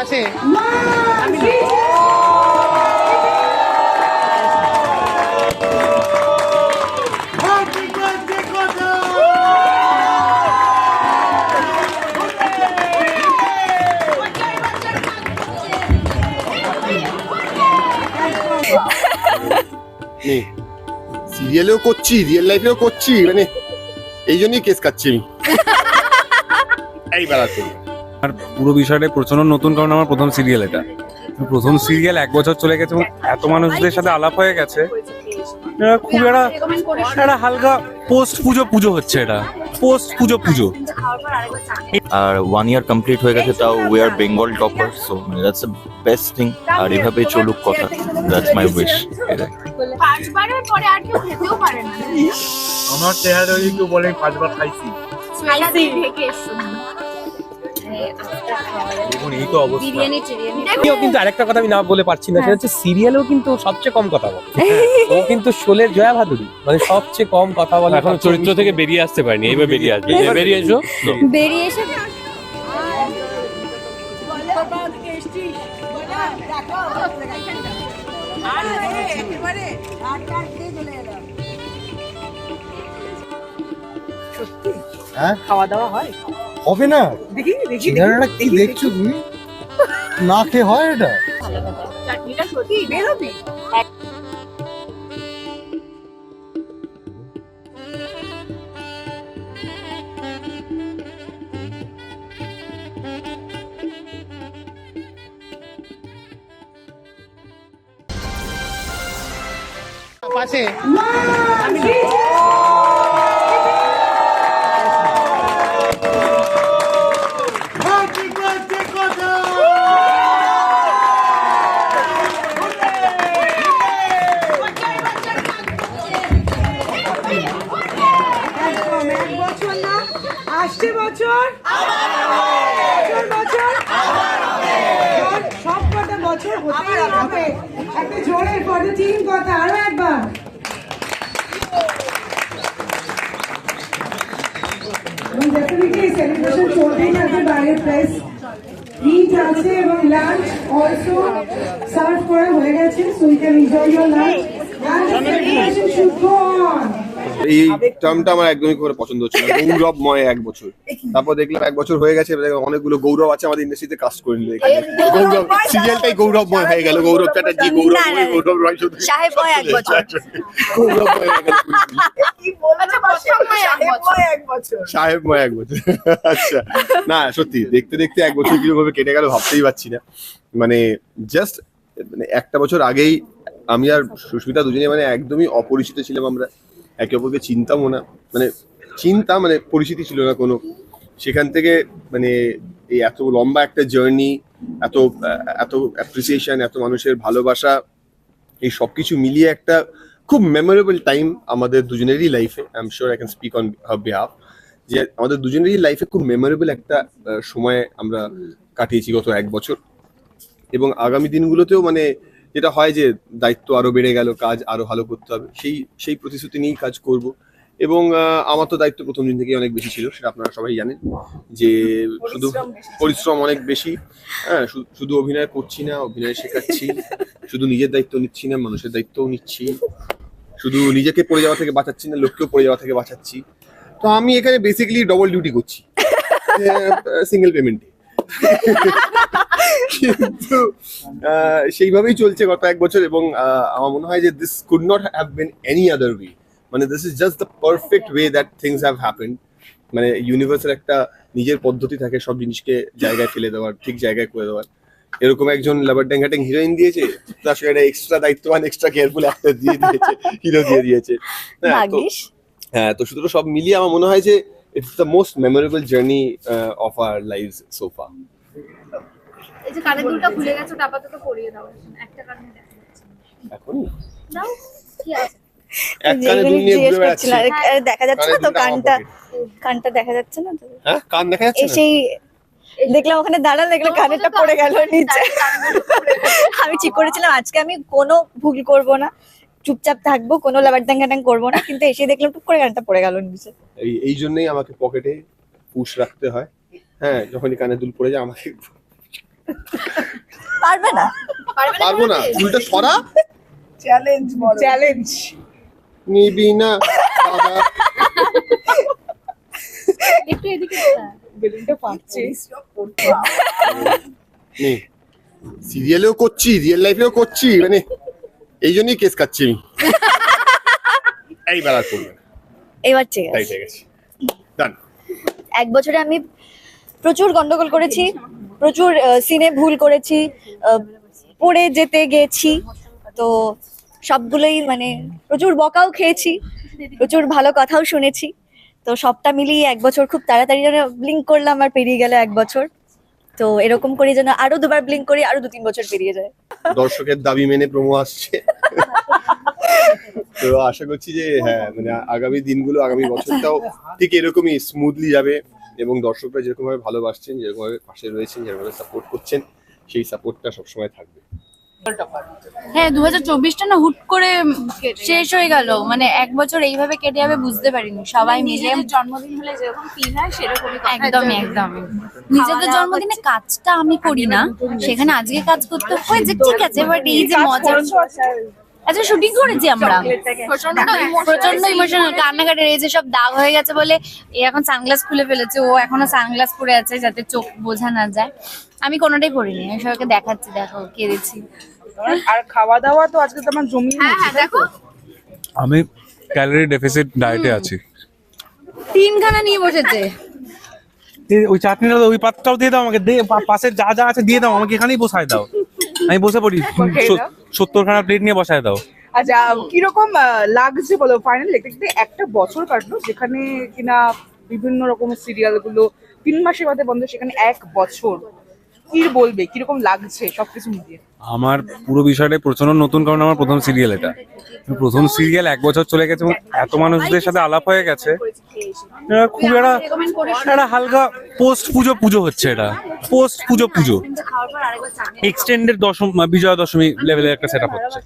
পাশে সিরিয়ালেও করছি রিয়েল লাইফেও করছি মানে এই জন্যই কেস খাচ্ছি আমি এই বেড়াতে আর পুরো বিষয়টাই প্রচণ্ড নতুন কারণ আমার প্রথম সিরিয়াল এটা। প্রথম সিরিয়াল এক বছর চলে গেছে এবং এত মানুষদের সাথে আলাপ হয়ে গেছে। খুব একটা একটা হালকা পোস্ট পুজো পুজো হচ্ছে এটা। পোস্ট পুজো পুজো। আর ওয়ান ইয়ার কমপ্লিট হয়ে গেছে তাও we are Bengal topper so that's the best thing আর এভাবে চলুক কথা। দ্যাটস মাই উইশ পাঁচবারের পরে আর কেউ খেতেও পারে না। আমার চেহারা যদি কেউ বলে পাঁচবার খাইছি। এসছো দেখুন এই তো অবস্থা। বিরিয়ানি কিন্তু আরেকটা কথা আমি না বলে পারছি না সেটা হচ্ছে সিরিয়ালেও কিন্তু সবচেয়ে কম কথা বলে। ও কিন্তু শোলের জয়া ভাদুরী মানে সবচেয়ে কম কথা বলে। এখন চরিত্র থেকে বেরিয়ে আসতে পারিনি এইবার বেরিয়ে আসবে। বেরিয়ে এসো। বেরিয়ে এসে। খাওয়া দাওয়া হয়? হবে না? দেখি দেখি চেহারাটা কি দেখছ তুমি? না খেয়ে হয় এটা? চাটনিটা সত্যি বেরোবি পাশে। বছর হতেই হবে। একটা জোরের পজিটিভ কথা আরও একবার। এবং ডেফিনেটলি সেলিব্রেশন চলতেই থাকবে বাইরের আছে এবং লাঞ্চ অলসো সার্ভ করা হয়ে গেছে so you can enjoy your lunch. এই টার্মটা আমার একদমই খুব পছন্দ হচ্ছে না। গৌরবময় এক বছর। তারপর দেখলাম এক বছর হয়ে গেছে অনেকগুলো গৌরব আছে আমাদের ইন্ডাস্ট্রিতে কাস্ট করে নিল এখানে। গৌরব সিরিয়ালটাই গৌরবময় হয়ে গেল। গৌরব চ্যাটার্জি গৌরবময় গৌরব রয় চৌধুরী সাহেব হয় এক বছর। গৌরবময় আচ্ছা এক বছর। সাহেবময় এক বছর। আচ্ছা না সত্যি দেখতে দেখতে এক বছর কীরকম ভাবে কেটে গেল ভাবতেই পারছি না। মানে জাস্ট মানে একটা বছর আগেই আমি আর সুস্মিতা দুজনে মানে একদমই অপরিচিত ছিলাম আমরা। একে অপরকে চিনতামও না মানে চিন্তা মানে পরিচিতি ছিল না কোনো। সেখান থেকে মানে এই এত লম্বা একটা জার্নি এত এত অ্যাপ্রিসিয়েশন এত মানুষের ভালোবাসা, এই সব কিছু মিলিয়ে একটা খুব মেমোরেবল টাইম আমাদের দুজনেরই লাইফে I am sure I can speak on behalf যে আমাদের দুজনেরই লাইফে খুব মেমোরেবল একটা সময় আমরা কাটিয়েছি গত এক বছর। এবং আগামী দিনগুলোতেও মানে যেটা হয় যে দায়িত্ব আরও বেড়ে গেল কাজ আরও ভালো করতে হবে সেই সেই প্রতিশ্রুতি নিয়েই কাজ করব। এবং আমার তো দায়িত্ব প্রথম দিন থেকেই অনেক বেশি ছিল সেটা আপনারা সবাই জানেন যে শুধু পরিশ্রম অনেক বেশি। হ্যাঁ শুধু অভিনয় করছি না অভিনয় শেখাচ্ছি শুধু নিজের দায়িত্ব নিচ্ছি না মানুষের দায়িত্বও নিচ্ছি। শুধু নিজেকে পড়ে যাওয়া থেকে বাঁচাচ্ছি না লোককেও পড়ে যাওয়া থেকে বাঁচাচ্ছি। তো আমি এখানে বেসিক্যালি ডবল ডিউটি করছি সিঙ্গেল পেমেন্টে কিন্তু সেইভাবেই চলছে গত এক বছর এবং আমার মনে হয় যে this could not have been any other way মানে this is just the perfect way that things have happened মানে ইউনিভার্সের একটা নিজের পদ্ধতি থাকে সব জিনিসকে জায়গায় ফেলে দেওয়ার ঠিক জায়গায় করে দেওয়ার। এরকম একজন লাভার ড্যাঙ্গাটেং হিরোইন দিয়েছে তার সঙ্গে একটা এক্সট্রা দায়িত্ববান এক্সট্রা কেয়ারফুল একটা দিয়ে দিয়েছে হিরো দিয়ে দিয়েছে। হ্যাঁ, তো- হ্যাঁ তো সুতরাং সব মিলিয়ে আমার মনে হয় যে it's the most memorable journey of our life so far এই যে কানের দুলটা খুলে গেছে ওটা আপাতত পরিয়ে দাও। একটা কারণে দেখা যাচ্ছে। এখনই দাও কি আছে? দেখা যাচ্ছে কানটা? দেখা যাচ্ছে না তো? হ্যাঁ কান দেখা যাচ্ছে না? দেখলাম ওখানে দাঁড়ালে দেখলাম কানেরটা পড়ে গেল নিচে। আমি ঠিক করেছিলাম আজকে আমি কোনো ভুল করব না। চুপচাপ থাকব কোনো লাবার ড্যাং করব না কিন্তু এসে দেখলাম টুক করে কানটা পড়ে গেল নিচে। এই এই জন্যই আমাকে পকেটে পুশ রাখতে হয়। হ্যাঁ যখনই কানে দুল পড়ে যায় আমাকে পারবে না? পারব না সরা? চ্যালেঞ্জ চ্যালেঞ্জ নিবি না বেলুনটা পাচ্ছে। নে। সিরিয়ালেও করছি রিয়েল লাইফেও করছি মানে এই জন্যই কেস খাচ্ছি আমি। এইবার আর করবে না। এবার ঠিক আছে। ঠিক আছে। ডান এক বছরে আমি প্রচুর গন্ডগোল করেছি। প্রচুর সিনে ভুল করেছি পড়ে যেতে গেছি, তো সবগুলোই মানে প্রচুর বকাও খেয়েছি, প্রচুর ভালো কথাও শুনেছি, তো সবটা মিলিয়ে এক বছর খুব তাড়াতাড়ি যেন ব্লিঙ্ক করলাম আর পেরিয়ে গেল এক বছর, তো এরকম করে যেন আরও দুবার ব্লিঙ্ক করি, আরও দু তিন বছর পেরিয়ে যায়। দর্শকের দাবি মেনে প্রমো আসছে। তো আশা করছি যে হ্যাঁ মানে আগামী দিনগুলো, আগামী বছরটাও ঠিক এরকমই স্মুথলি যাবে। এবং দর্শকরা যেরকম ভাবে ভালোবাসছেন যেরকম ভাবে পাশে রয়েছেন যেরকম ভাবে সাপোর্ট করছেন সেই সাপোর্টটা সবসময় থাকবে। হ্যাঁ দু হাজার চব্বিশটা না হুট করে শেষ হয়ে গেল। মানে এক বছর এইভাবে কেটে যাবে বুঝতে পারিনি। সবাই মিলে জন্মদিন হলে যেরকম ফিল হয় সেরকমই একদমই একদম নিজেদের জন্মদিনে কাজটা আমি করি না। সেখানে আজকে কাজ করতে হয় যে ঠিক আছে বাট এই যে মজা আজকে শুটিং করেছি আমরা। প্রচণ্ড প্রচণ্ড ইমোশনাল কান্নাকাটের এই যে সব দাগ হয়ে গেছে বলে এ এখন সানগ্লাস খুলে ফেলেছে ও এখনও সানগ্লাস পরে আছে যাতে চোখ বোঝা না যায়। আমি কোনোটাই করিনি আমি সবাইকে দেখাচ্ছি দেখো কেঁদেছি। আর খাওয়া দাওয়া তো আজকে তোমার জমি হ্যাঁ হ্যাঁ দেখো। আমি ক্যালোরি ডেফিসিট ডায়েটে আছি। তিনখানা নিয়ে বসেছে। ওই চাটনিটা ওই পাত্রটাও দিয়ে দাও আমাকে দে পাশে যা যা আছে দিয়ে দাও আমাকে এখানেই বসায় দাও। আমি বসে পড়ি। খেয়ে দাও। সত্তর খানা প্লেট নিয়ে বসায় দাও আচ্ছা কীরকম লাগছে বলো ফাইনাল দেখতে একটা বছর কাটলো, যেখানে কিনা বিভিন্ন রকম সিরিয়ালগুলো, তিন মাসের মধ্যে বন্ধ, সেখানে এক বছর কি বলবে কীরকম লাগছে সবকিছু মিলিয়ে? আমার পুরো বিষয়টাই প্রচণ্ড নতুন কারণ আমার প্রথম সিরিয়াল এটা। প্রথম সিরিয়াল এক বছর চলে গেছে এবং এত মানুষদের সাথে আলাপ হয়ে গেছে। খুব একটা একটা হালকা পোস্ট পুজো পুজো হচ্ছে এটা। পোস্ট পুজো পুজো। এক্সটেন্ডেড দশম বিজয়া দশমী লেভেলের একটা সেট আপ হচ্ছে।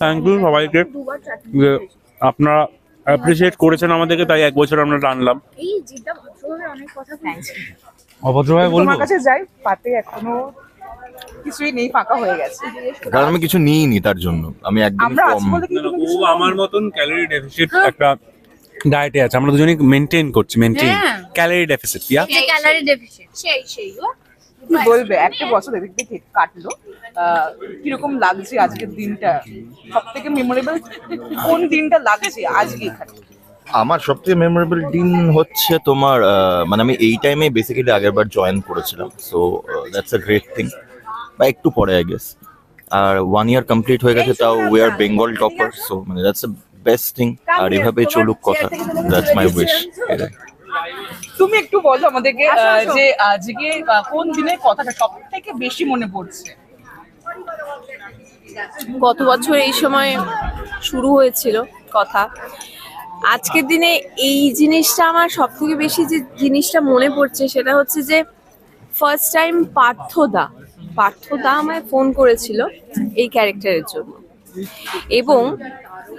থ্যাংক ইউ সবাইকে। আপনারা অ্যাপ্রিসিয়েট করেছেন আমাদেরকে তাই এক বছর আমরা টানলাম। অভদ্রভাবে বলব তোমার কাছে যাই পাতে এখনও কিছুই নেই ফাঁকা হয়ে গেছে। কারণ আমি কিছু নিইনি তার জন্য। আমি একদম কম। ও আমার মতন ক্যালোরি ডেফিসিট একটা ডায়েটে আছে। আমরা দুজনেই মেনটেন করছি মেনটেন হ্যাঁ। ক্যালোরি ডেফিসিট ইয়া ক্যালারি ডেফিসিয়েন্ট সেই সেই বলবে? একটা বছর দেখতে দেখতে কাটলো। আহ, কীরকম লাগছে আজকের দিনটা? সব থেকে মেমোরেবল কোন দিনটা লাগছে আজকে এখানে? আমার সবথেকে মেমোরেবল দিন হচ্ছে তোমার মানে আমি এই টাইমে বেসিক্যালি আগের বার জয়েন করেছিলাম। So that's a great thing বা একটু পরে I guess our one year complete হয়ে গেছে তাও we are Bengal topper so মানে দ্যাটস আ বেস্ট থিং আর এভাবেই চলুক কথা। দ্যাটস মাই উইশ তুমি একটু বলো আমাদেরকে যে আজকে কোন দিনের কথাটা সব থেকে বেশি মনে পড়ছে? গত বছর এই সময় শুরু হয়েছিল কথা। আজকের দিনে এই জিনিসটা আমার সব থেকে বেশি যে জিনিসটা মনে পড়ছে সেটা হচ্ছে যে ফার্স্ট টাইম পার্থদা পার্থদা আমায় ফোন করেছিল এই ক্যারেক্টারের জন্য। এবং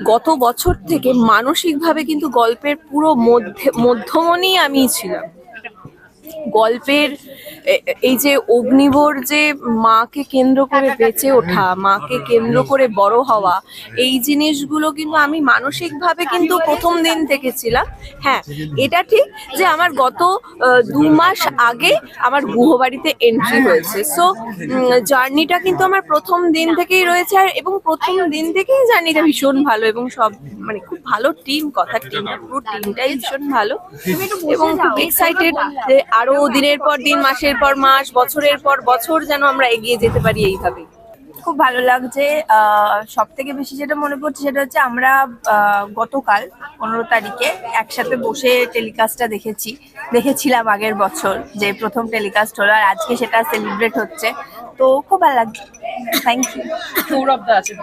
গত বছর থেকে মানসিকভাবে কিন্তু গল্পের পুরো মধ্যে, মধ্যমণি আমিই ছিলাম। গল্পের এই যে অগ্নিবর যে মাকে কেন্দ্র করে বেঁচে ওঠা মাকে কেন্দ্র করে বড় হওয়া এই জিনিসগুলো কিন্তু আমি মানসিকভাবে কিন্তু প্রথম দিন থেকে ছিলাম। হ্যাঁ এটা ঠিক যে আমার গত দু মাস আগে আমার গুহবাড়িতে এন্ট্রি হয়েছে। সো জার্নিটা কিন্তু আমার প্রথম দিন থেকেই রয়েছে আর এবং প্রথম দিন থেকেই জার্নিটা ভীষণ ভালো এবং সব মানে খুব ভালো টিম কথা টিম পুরো টিমটাই ভীষণ ভালো। এবং খুব এক্সাইটেড যে আরও দিনের পর দিন মাসের পর মাস বছরের পর বছর যেন আমরা এগিয়ে যেতে পারি এইভাবে খুব ভালো লাগছে। সব থেকে বেশি যেটা মনে পড়ছে সেটা হচ্ছে আমরা আহ, গতকাল পনেরো তারিখে একসাথে বসে টেলিকাস্টটা দেখেছি। দেখেছিলাম আগের বছর যে প্রথম টেলিকাস্ট হলো আর আজকে সেটা সেলিব্রেট হচ্ছে। তো খুব ভালো লাগছে। থ্যাংক ইউ সৌরভ দা আছে।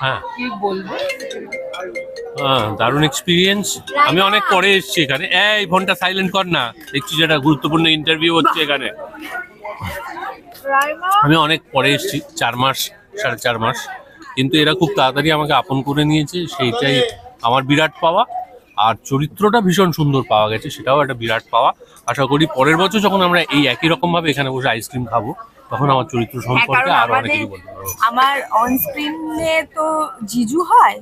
হ্যাঁ। কি বলব? হ্যাঁ দারুণ এক্সপিরিয়েন্স আমি অনেক পরে এসেছি এখানে। এই, ফোনটা সাইলেন্ট কর না। দেখছি যেটা গুরুত্বপূর্ণ ইন্টারভিউ হচ্ছে এখানে। আমি অনেক পরে এসেছি, চার মাস, সাড়ে চার মাস। কিন্তু এরা খুব তাড়াতাড়ি আমাকে আপন করে নিয়েছে, সেইটাই আমার বিরাট পাওয়া। আর চরিত্রটা ভীষণ সুন্দর পাওয়া গেছে, সেটাও একটা বিরাট পাওয়া। আশা করি পরের বছর যখন আমরা এই একই রকমভাবে এখানে বসে আইসক্রিম খাব তখন আমার চরিত্র সম্পর্কে কারণ আরও অনেক কিছু বলতে পারব আমার অন স্ক্রিনে তো জিজু হয়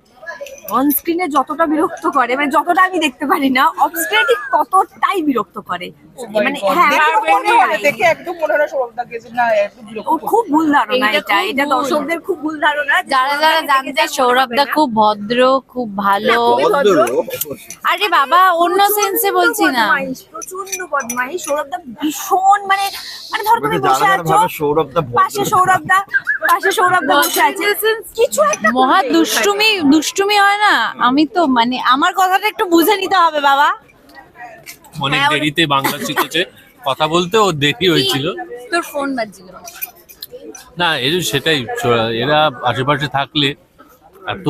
অন স্ক্রিনে যতটা বিরক্ত করে মানে যতটা আমি দেখতে পারি না অফ স্ক্রিনে ঠিক ততটাই বিরক্ত করে। মানে হ্যাঁ আমার মনে হয়। দেখে একদম মনে হলো সৌরভদাকে যে না ও খুব ভুল ধারণা এটা খুব এটা ভুল। দর্শকদের খুব ভুল ধারণা যারা যারা জানতে যা সৌরভ দা খুব ভদ্র খুব ভালো। আরে বাবা অন্য সেন্সে বলছি না। প্রচণ্ড বদমাইশ সৌরভদা ভীষণ মানে মানে ধরো তুমি বসে আছো সৌরভ দা পাশে সৌরভদা পাশে সৌরভদা বসে আছে। কিছু একটা মহা দুষ্টুমি দুষ্টুমি হয় না? আমি তো মানে আমার কথাটা একটু বুঝে নিতে হবে বাবা। অনেক হ্যাঁ, দেরিতে বাংলা শিখেছে। কথা বলতে ও দেরি হয়েছিল। তোর ফোন বাজছিল। না এই যে সেটাই এরা আশেপাশে থাকলে এত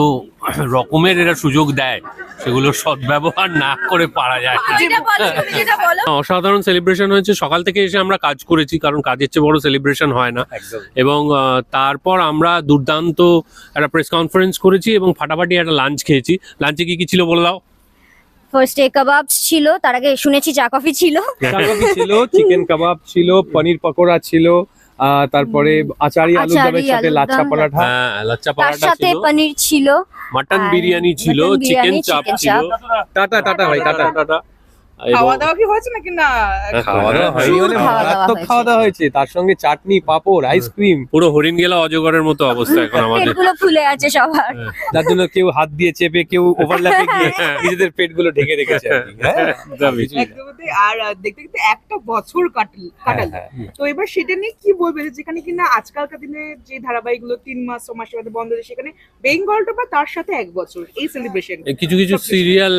রকমের এরা সুযোগ দেয় সেগুলো সদ্ব্যবহার না করে পারা যায়। না। যেটা বলো তুমি যেটা বলো। অসাধারণ সেলিব্রেশন হয়েছে। সকাল থেকে এসে আমরা কাজ করেছি কারণ কাজের চেয়ে বড় সেলিব্রেশন হয় না। এবং আহ, তারপর আমরা দুর্দান্ত একটা প্রেস কনফারেন্স করেছি এবং ফাটাফাটি একটা লাঞ্চ খেয়েছি। লাঞ্চে কি কি ছিল বলে দাও? ফার্স্টে কাবাবস ছিল তার আগে শুনেছি চা কফি ছিল। চা কফি ছিল চিকেন কাবাব ছিল পনির পকোড়া ছিল তারপরে আচারি আলু আচারি, দমের সাথে আলুর লাচ্ছা পরাঠা। হ্যাঁ লাচ্চা পরাঠা সাথে ছিল। পনির ছিল। মাটন বিরিয়ানি ছিল চিকেন চাপ ছিল। টাটা টাটা ভাই টাটা টাটা। খাওয়া দাওয়া কি হয়েছে নাকি? না খাওয়া দাওয়া হয়নি। মানে খাওয়া দাওয়া মারাত্মক খাওয়া দাওয়া হয়েছে তার সঙ্গে চাটনি পাঁপড় আইসক্রিম। পুরো হরিণ গেলা অজগরের মতো অবস্থা এখন আমাদের। পেটগুলো ফুলে আছে সবার। যার জন্য কেউ হাত দিয়ে চেপে কেউ ওভারল্যাপে গিয়ে নিজেদের পেটগুলো ঢেকে রেখেছে আর হ্যাঁ? দেখতে দেখতে একটা বছর কাটল কাটাল। হ্যাঁ, তো এবার সেটা নিয়ে কি বলবে? যেখানে কিনা আজকালকার দিনে যে ধারাবাহিকগুলো তিন মাস ছ মাসের মধ্যে বন্ধ হয়েছে সেখানে বেঙ্গলটা বা তার সাথে এক বছর এই সেলিব্রেশন কিছু কিছু সিরিয়াল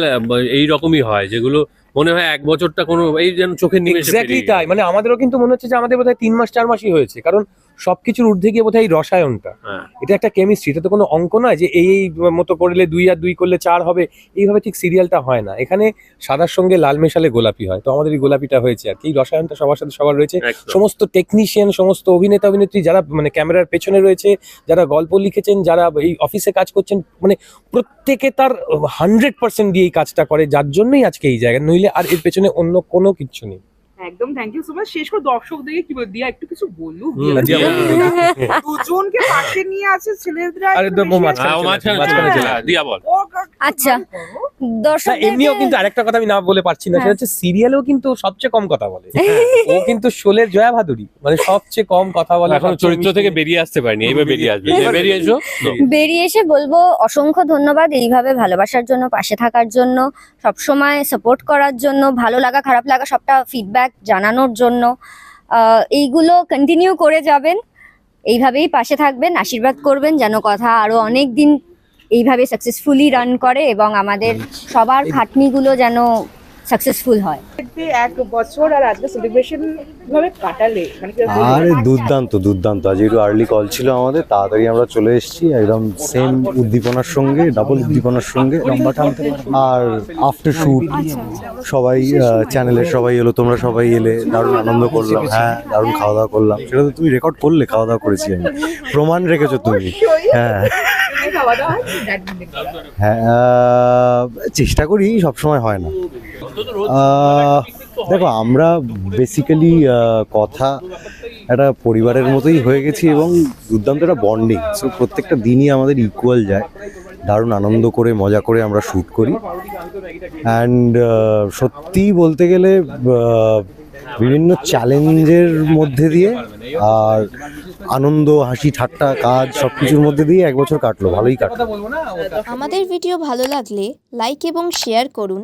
এই রকমই হয় যেগুলো মনে হয় এক বছরটা কোনো এই যেন চোখের নিমেষে এক্স্যাক্টলি তাই মানে আমাদেরও কিন্তু মনে হচ্ছে যে আমাদের বোধহয় তিন মাস চার মাসই হয়েছে। কারণ সবকিছুর ঊর্ধ্বে গিয়ে বোধহয় এই রসায়নটা। হ্যাঁ। এটা একটা কেমিস্ট্রি এটা তো কোনো অঙ্ক নয় যে এই মতো করলে দুই আর দুই করলে চার হবে এইভাবে ঠিক সিরিয়ালটা হয় না। এখানে সাদার সঙ্গে লাল মেশালে গোলাপি হয় তো আমাদের এই গোলাপিটা হয়েছে আর কি। এই রসায়নটা সবার সাথে সবার রয়েছে। সমস্ত টেকনিশিয়ান সমস্ত অভিনেতা অভিনেত্রী যারা মানে ক্যামেরার পেছনে রয়েছে যারা গল্প লিখেছেন যারা এই অফিসে কাজ করছেন মানে প্রত্যেকে তার হান্ড্রেড পার্সেন্ট দিয়ে এই কাজটা করে যার জন্যই আজকে এই জায়গা নইলে আর এর পেছনে অন্য কোনো কিচ্ছু নেই। একদম থ্যাংক ইউ সো মাচ শেষ করে দর্শকদেরকে কি বল দিয়া একটু কিছু বলু। দুজনকে পাশে নিয়ে আছে ছেলেরা আরে তো মাঝখানে হ্যাঁ। হ্যাঁ, দিয়া বল। আচ্ছা দর্শক এমনিও কিন্তু আরেকটা কথা আমি না বলে পারছি না হ্যাঁ। সেটা হচ্ছে সিরিয়ালেও কিন্তু সবচেয়ে কম কথা বলে। ও কিন্তু শোলের জয়া ভাদুরী মানে সবচেয়ে কম কথা বলে। এখন চরিত্র থেকে বেরিয়ে আসতে পারিনি এইবার বেরিয়ে আসবে। বেরিয়ে এসো। বেরিয়ে এসে বলব অসংখ্য ধন্যবাদ এইভাবে ভালোবাসার জন্য পাশে থাকার জন্য সবসময় সাপোর্ট করার জন্য ভালো লাগা খারাপ লাগা সবটা ফিডব্যাক জানানোর জন্য এইগুলো কন্টিনিউ করে যাবেন। এইভাবেই পাশে থাকবেন আশীর্বাদ করবেন যেন কথা আরও অনেক দিন এইভাবে সাকসেসফুলি রান করে এবং আমাদের সবার খাটনিগুলো যেন সাকসেসফুল হয়। এক বছর আর আজকে সেলিব্রেশন ভাবে কাটালে মানে আরে দুর্দান্ত দুর্দান্ত। আজ একটু আর্লি কল ছিল আমাদের তাড়াতাড়ি আমরা চলে এসেছি একদম সেম উদ্দীপনার সঙ্গে ডাবল উদ্দীপনার সঙ্গে। লম্বা টানতে আর আফটার শুট সবাই চ্যানেলের সবাই এলো তোমরা সবাই এলে দারুণ আনন্দ করলাম হ্যাঁ দারুণ খাওয়া দাওয়া করলাম। সেটা তো তুমি রেকর্ড করলে খাওয়া দাওয়া করেছি আমি। প্রমাণ রেখেছো তুমি হ্যাঁ। খাওয়া দাওয়া হয় চেষ্টা করি সবসময় হয় না। দেখো, আমরা বেসিক্যালি কথা একটা পরিবারের মতোই হয়ে গেছি এবং দুর্দান্ত একটা বন্ডিং সো প্রত্যেকটা দিনই আমাদের ইকুয়াল যায়। দারুণ আনন্দ করে, মজা করে আমরা শ্যুট করি। অ্যান্ড সত্যিই বলতে গেলে বিভিন্ন চ্যালেঞ্জের মধ্যে দিয়ে আর আনন্দ, হাসি, ঠাট্টা, কাজ সব কিছুর মধ্যে দিয়ে এক বছর কাটলো, ভালোই কাটলো। আমাদের ভিডিও ভালো লাগলে লাইক এবং শেয়ার করুন।